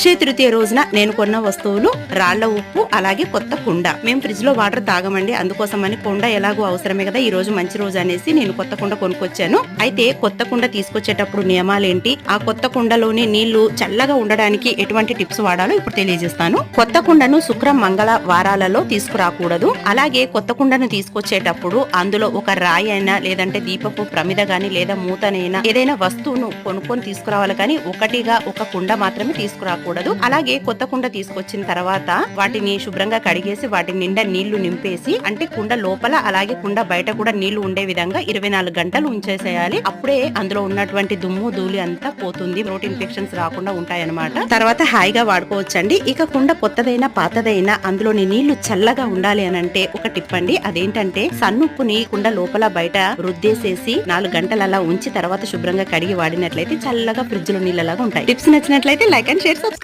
అక్షయ తృతీయ రోజున నేను కొన్న వస్తువులు రాళ్ళ ఉప్పు అలాగే కొత్త కుండ. మేము ఫ్రిడ్జ్లో వాటర్ తాగమండి. అందుకోసమని కుండ ఎలాగో అవసరమే కదా ఈ రోజు మంచి రోజు అనేసి నేను కొత్త కుండ కొనుక్కొచ్చాను. అయితే కొత్త కుండ తీసుకొచ్చేటప్పుడు నియమాలేంటి? ఆ కొత్త కుండలోని నీళ్ళు చల్లగా ఉండడానికి ఎటువంటి టిప్స్ వాడాలో ఇప్పుడు తెలియజేస్తాను. కొత్త కుండను శుక్ర మంగళ వారాలలో తీసుకురాకూడదు. అలాగే కొత్త కుండను తీసుకొచ్చేటప్పుడు అందులో ఒక రాయి అయినా లేదంటే దీపపు ప్రమిద గాని లేదా మూతనైనా ఏదైనా వస్తువును కొనుక్కొని తీసుకురావాలి కానీ ఒకటిగా ఒక కుండ మాత్రమే తీసుకురాకూడదు. అలాగే కొత్త కుండ తీసుకొచ్చిన తర్వాత వాటిని శుభ్రంగా కడిగేసి వాటి నిండా నీళ్ళు నింపేసి అంటే కుండ లోపల అలాగే కుండ బయట కూడా నీళ్ళు ఉండే విధంగా ఇరవై నాలుగు గంటలు ఉంచేసేయాలి. అప్పుడే అందులో ఉన్నటువంటి దుమ్ము ధూళి అంతా పోతుంది. రోట్ ఇన్ఫెక్షన్స్ రాకుండా ఉంటాయన్నమాట. తర్వాత హాయిగా వాడుకోవచ్చండి. ఇక కుండ కొత్తదైనా పాతదైనా అందులోని నీళ్ళు చల్లగా ఉండాలి అని అంటే ఒక టిప్ అండి. అదేంటంటే సన్నుప్పుని కుండ లోపల బయట రుద్దేసేసి నాలుగు గంటలు అలా ఉంచి తర్వాత శుభ్రంగా కడిగి వాడినట్లయితే చల్లగా ఫ్రిడ్జ్లో నీళ్ళలాగా ఉంటాయి. టిప్స్ నచ్చినట్లయితే like and share It's subscribe.